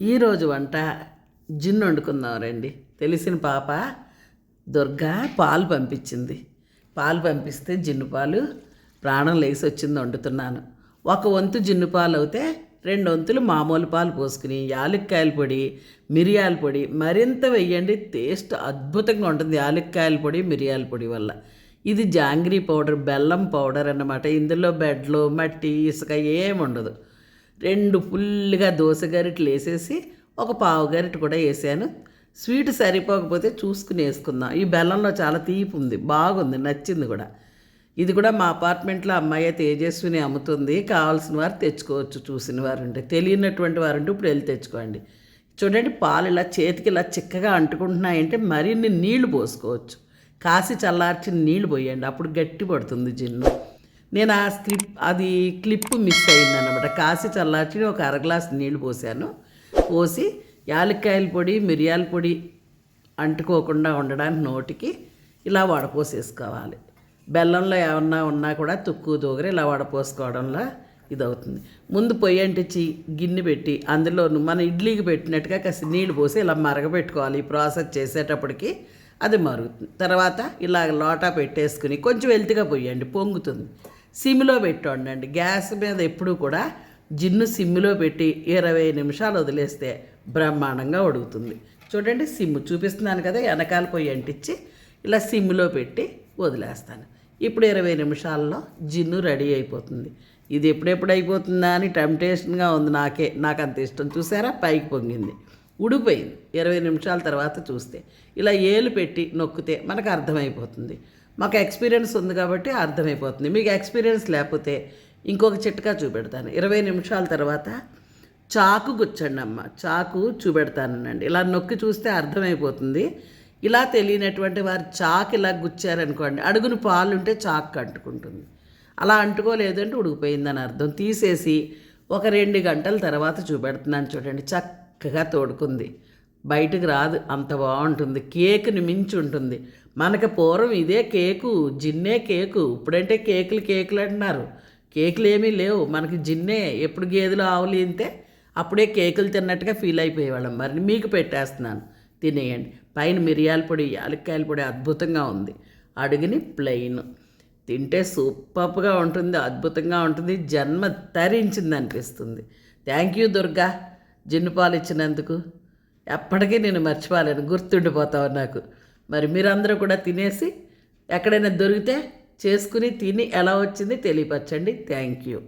ఈరోజు వంట జిన్ను వండుకుందాం రండి. తెలిసిన పాప దుర్గా పాలు పంపించింది. పాలు పంపిస్తే జిన్ను పాలు ప్రాణం లేసి వచ్చింది వండుతున్నాను. ఒక వంతు జిన్ను పాలు అయితే రెండు వంతులు మామూలు పాలు పోసుకుని యాలక్కాయల పొడి మిరియాల పొడి మరింత వెయ్యండి టేస్ట్ అద్భుతంగా ఉంటుంది యాలక్కాయల పొడి మిరియాల పొడి వల్ల. ఇది జాంగ్రీ పౌడర్ బెల్లం పౌడర్ అన్నమాట. ఇందులో బెడ్లు మట్టి ఇసుక ఏముండదు రెండు ఫుల్గా దోశ గరిటెలు వేసేసి ఒక పావు గరిటె కూడా వేసాను. స్వీట్ సరిపోకపోతే చూసుకుని వేసుకుందాం. ఈ బెల్లంలో చాలా తీపి ఉంది. బాగుంది. నచ్చింది కూడా. ఇది కూడా మా అపార్ట్మెంట్లో అమ్మాయి తేజస్విని అమ్ముతుంది. కావాల్సిన వారు తెచ్చుకోవచ్చు. చూసిన వారు ఉంటే. తెలియనటువంటి వారు ఉంటే ఇప్పుడు వెళ్ళి తెచ్చుకోండి. చూడండి పాలు ఇలా చేతికి ఇలా చిక్కగా అంటుకుంటున్నాయంటే మరిన్ని నీళ్ళు పోసుకోవచ్చు. కాసి చల్లార్చిన నీళ్ళు పోయండి. అప్పుడు గట్టి పడుతుంది జిన్ను. నేను ఆ స్క్రిప్ అది క్లిప్ మిస్ అయిందనమాట కాసి చల్లార్చి ఒక అర గ్లాస్ నీళ్ళు పోసాను. పోసి యాలక్కాయల పొడి మిరియాల పొడి అంటుకోకుండా ఉండడానికి నోటికి ఇలా వడపోసేసుకోవాలి. బెల్లంలో ఏమన్నా ఉన్నా కూడా తుక్కు దూగరి ఇలా వడపోసుకోవడంలో ఇది అవుతుంది ముందు పొయ్యి అంటించి గిన్నె పెట్టి అందులో మన ఇడ్లీకి పెట్టినట్టుగా కాస్త నీళ్ళు పోసి ఇలా మరగబెట్టుకోవాలి ఈ ప్రాసెస్ చేసేటప్పటికి అది మరుగుతుంది. తర్వాత ఇలా లోటా పెట్టేసుకుని కొంచెం వెల్తిగా పొయ్యండి పొంగుతుంది. సిమ్లో పెట్టి వండండి గ్యాస్ మీద ఎప్పుడూ కూడా జిన్ను సిమ్లో పెట్టి ఇరవై నిమిషాలు వదిలేస్తే బ్రహ్మాండంగా ఉడుకుతుంది. చూడండి సిమ్ చూపిస్తున్నాను కదా వెనకాల పొయ్యి అంటించి ఇలా సిమ్లో పెట్టి వదిలేస్తాను. ఇప్పుడు ఇరవై నిమిషాల్లో జిన్ను రెడీ అయిపోతుంది. ఇది ఎప్పుడెప్పుడు అయిపోతుందా అని టెంప్టేషన్గా ఉంది నాకే. నాకు అంత ఇష్టం. చూసారా? పైకి పొంగింది. ఉడిపోయింది ఇరవై నిమిషాల తర్వాత చూస్తే. ఇలా ఏలు పెట్టి నొక్కితే మనకు అర్థమైపోతుంది. మాకు ఎక్స్పీరియన్స్ ఉంది కాబట్టి అర్థమైపోతుంది. మీకు ఎక్స్పీరియన్స్ లేకపోతే ఇంకొక చిట్కా చూపెడతాను. ఇరవై నిమిషాల తర్వాత చాకు గుచ్చండి అమ్మ. చాకు చూపెడతానండి. ఇలా నొక్కి చూస్తే అర్థమైపోతుంది. ఇలా తెలియనటువంటి వారు చాకు ఇలా గుచ్చారనుకోండి అడుగును పాలు ఉంటే చాకు అంటుకుంటుంది. అలా అంటుకోలేదంటే ఉడికిపోయిందని అర్థం. తీసేసి ఒక రెండు గంటల తర్వాత చూపెడుతున్నాను చూడండి. చక్క చక్కగా తోడుకుంది. బయటకు రాదు అంత బాగుంటుంది. కేకుని మించి ఉంటుంది. మనకి పూర్వం ఇదే కేకు జిన్నే కేకు ఇప్పుడంటే కేకులు కేకులు అంటున్నారు. కేకులు ఏమీ లేవు. మనకి జిన్నే ఎప్పుడు గేదెలు ఆవులు ఇంతే అప్పుడే కేకులు తిన్నట్టుగా ఫీల్ అయిపోయేవాళ్ళం. మరి మీకు పెట్టేస్తున్నాను. తినేయండి. పైన మిరియాల పొడి యాలక్కాయల పొడి అద్భుతంగా ఉంది. అడుగుని ప్లెయిన్. తింటే సూపర్గా ఉంటుంది అద్భుతంగా ఉంటుంది. జన్మ తరించింది అనిపిస్తుంది థ్యాంక్ యూ దుర్గా. జిన్ను పాలు ఇచ్చినందుకు ఎప్పటికీ నేను మర్చిపోలేను గుర్తుండిపోతావు నాకు. మరి మీరందరూ కూడా తినేసి ఎక్కడైనా దొరికితే చేసుకుని తిని ఎలా వచ్చింది తెలియపరచండి. Thank you.